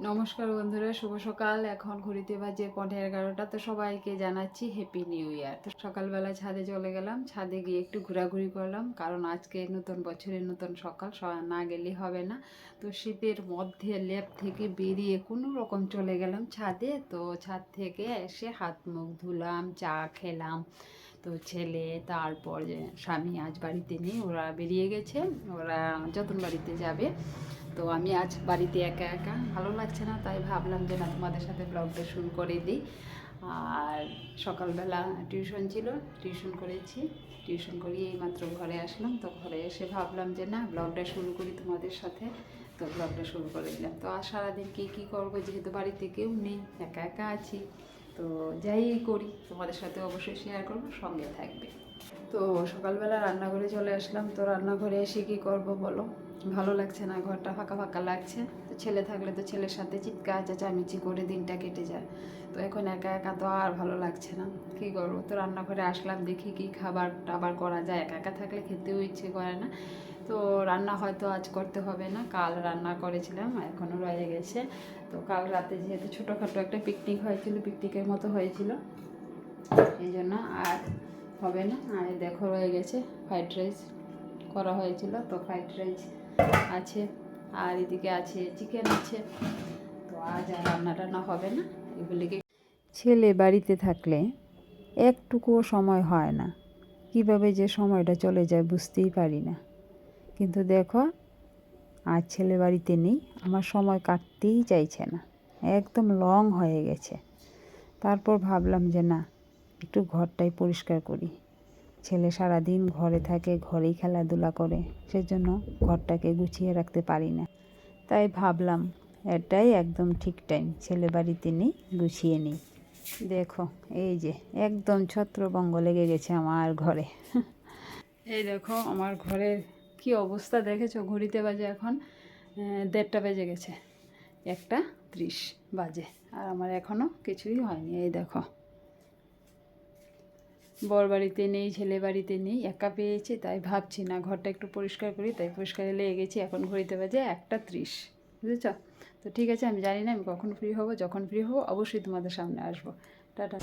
নমস্কার বন্ধুরা, শুভ সকাল। এখন ঘড়িতে বাজে পনেরো এগারোটা, তো সবাইকে জানাচ্ছি হ্যাপি নিউ ইয়ার তো সকালবেলা ছাদে চলে গেলাম। ছাদে গিয়ে একটু ঘোরাঘুরি করলাম, কারণ আজকে নতুন বছরের নতুন সকাল না গেলে হবে না। তো শীতের মধ্যে লেপ থেকে বেরিয়ে কোনো রকম চলে গেলাম ছাদে। তো ছাদ থেকে এসে হাত মুখ ধুলাম, চা খেলাম। তো ছেলে, তারপর স্বামী আজ বাড়িতে নেই, ওরা বেরিয়ে গেছে। ওরা যতন বাড়িতে যাবে। তো আমি আজ বাড়িতে একা একা। ভালো লাগছে না, তাই ভাবলাম যে না, তোমাদের সাথে ব্লগটা শুরু করে দিই। আর সকালবেলা টিউশন ছিল টিউশন করেছি। টিউশন করিয়ে এইমাত্র ঘরে আসলাম। তো ঘরে এসে ভাবলাম যে না ব্লগটা শুরু করি তোমাদের সাথে। তো ব্লগটা শুরু করে দিলাম। তো আর সারাদিন কী কী করব, যেহেতু বাড়িতে কেউ নেই, একা একা আছি। তো যাই করি, তোমাদের সাথে অবশ্যই শেয়ার করব, সঙ্গে থাকবে। তো সকালবেলা রান্নাঘরে চলে আসলাম। তো রান্নাঘরে এসে কী করব বলো? ভালো লাগছে না, ঘরটা ফাঁকা ফাঁকা লাগছে। তো ছেলে থাকলে তো ছেলের সাথে চিৎকার, চেঁচামেচি করে দিনটা কেটে যায়। তো এখন একা একা তো আর ভালো লাগছে না। কী করব? তো রান্নাঘরে আসলাম, দেখি কি খাবার টাবার করা যায়। একা একা থাকলে খেতেও ইচ্ছে করে না। তো রান্না হয়তো আজ করতে হবে না, কাল রান্না করেছিলাম, এখনও রয়ে গেছে। তো কাল রাতে যেহেতু ছোটোখাটো একটা পিকনিক হয়েছিল পিকনিকের মতো হয়েছিল। এই জন্য আর হবে না। আর দেখো রয়ে গেছে ফ্রাইড রাইস করা হয়েছিল। তো ফ্রাইড রাইস আছে, আর এদিকে আছে চিকেন আছে। তো আজ আর রান্না টান্না হবে না, এগুলিকে ছেলে বাড়িতে থাকলে একটুকুও সময় হয় না। কীভাবে যে সময়টা চলে যায় বুঝতেই পারি না। কিন্তু দেখো, আজ ছেলে বাড়িতে নেই, আমার সময় কাটতেই চাইছে না। একদম লং হয়ে গেছে। তারপর ভাবলাম যে না, একটু ঘরটাই পরিষ্কার করি। ছেলে সারাদিন ঘরে থাকে, ঘরেই খেলাধুলা করে। সেজন্য ঘরটাকে গুছিয়ে রাখতে পারি না। তাই ভাবলাম, এটাই একদম ঠিক টাইম ছেলে বাড়িতে নেই গুছিয়ে নিই। দেখো, এই যে একদম ছত্রভঙ্গ লেগে গেছে আমার ঘরে। এই দেখো, আমার ঘরের কি অবস্থা দেখেছ? ঘড়িতে বাজে এখন দেড়টা বেজে গেছে। একটা ত্রিশ বাজে, আর আমার এখনও কিছুই হয়নি। এই দেখো। বর বাড়িতে নেই ছেলে বাড়িতে নেই, একা পেয়েছে, তাই ভাবছি না, ঘরটা একটু পরিষ্কার করি, তাই পরিষ্কার লেগে গেছি এখন ঘড়িতে বাজে একটা ত্রিশ, বুঝেছ? তো ঠিক আছে, আমি জানি না আমি কখন ফ্রি হব, যখন ফ্রি হব, অবশ্যই তোমাদের সামনে আসব। টাটা।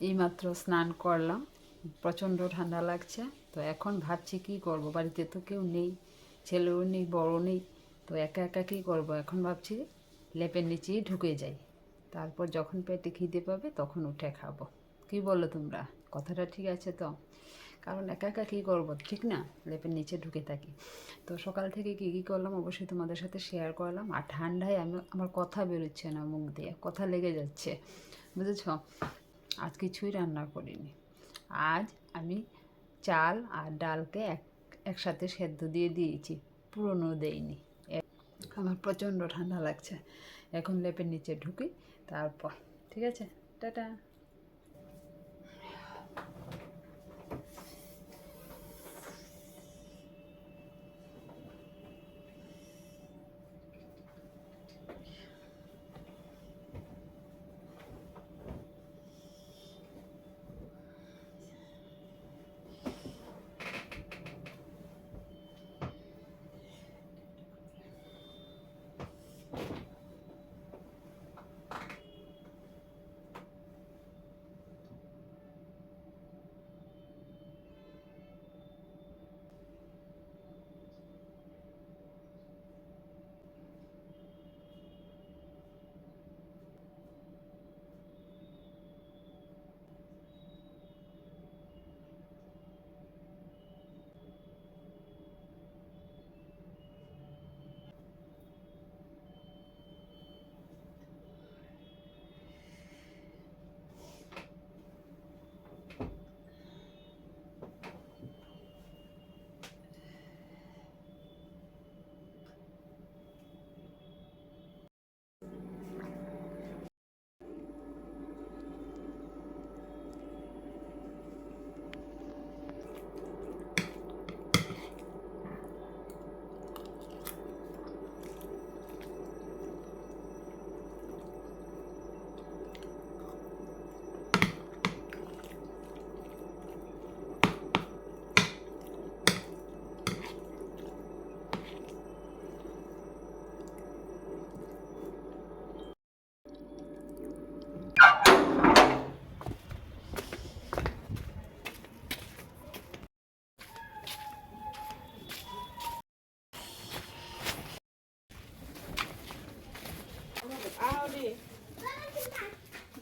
এইমাত্র স্নান করলাম। প্রচণ্ড ঠান্ডা লাগছে। তো এখন ভাবছি কি করব? বাড়িতে তো কেউ নেই, ছেলেও নেই বড় নেই। তো একা একা কী করব? এখন ভাবছি লেপের নিচেই ঢুকে যাই। তারপর যখন পেটে খিদে পাবে তখন উঠে খাব। কি বলো তোমরা? কথাটা ঠিক আছে তো? কারণ একা একা কী করব? ঠিক না? লেপের নিচে ঢুকে থাকি। তো সকাল থেকে কী কী করলাম অবশ্যই তোমাদের সাথে শেয়ার করলাম। আর ঠান্ডায় আমি, আমার কথা বেরোচ্ছে না মুখ দিয়ে, কথা লেগে যাচ্ছে। বুঝেছ? আজ কিছুই রান্না করিনি। আজ আমি চাল আর ডালকে এক, একসাথে সেদ্ধ দিয়ে দিয়েছি, পুরনো দেইনি। আমার প্রচণ্ড ঠান্ডা লাগছে। এখন লেপের নিচে ঢুকি, তারপর। ঠিক আছে? টাটা।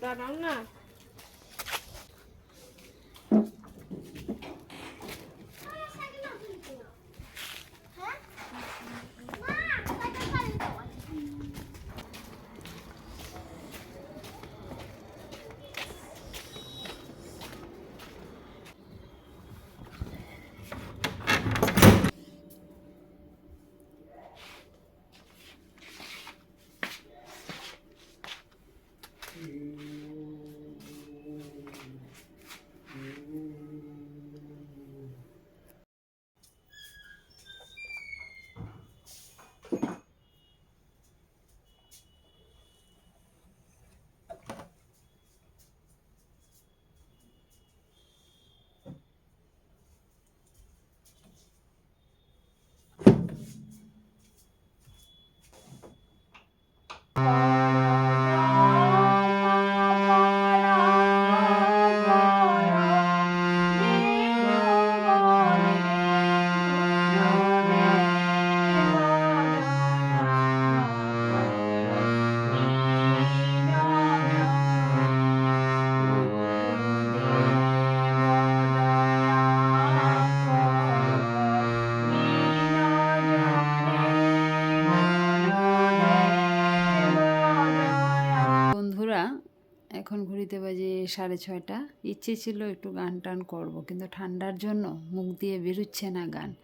দাঁড়াও না। বন্ধুরা সাড়ে ছয়টা। ইচ্ছে ছিল একটু গান টান করব, কিন্তু ঠান্ডার জন্য মুখ দিয়ে বেরোচ্ছে না গান।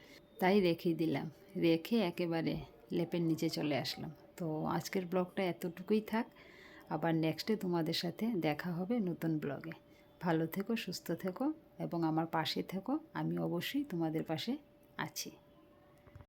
তাই রেখে দিলাম। রেখে একেবারে লেপের নিচে চলে আসলাম। তো আজকের ব্লগটা এতটুকুই থাক। আবার নেক্সটে তোমাদের সাথে দেখা হবে নতুন ব্লগে। ভালো থেকো, সুস্থ থেকো, এবং আমার পাশে থেকো। আমি অবশ্যই তোমাদের পাশে আছি।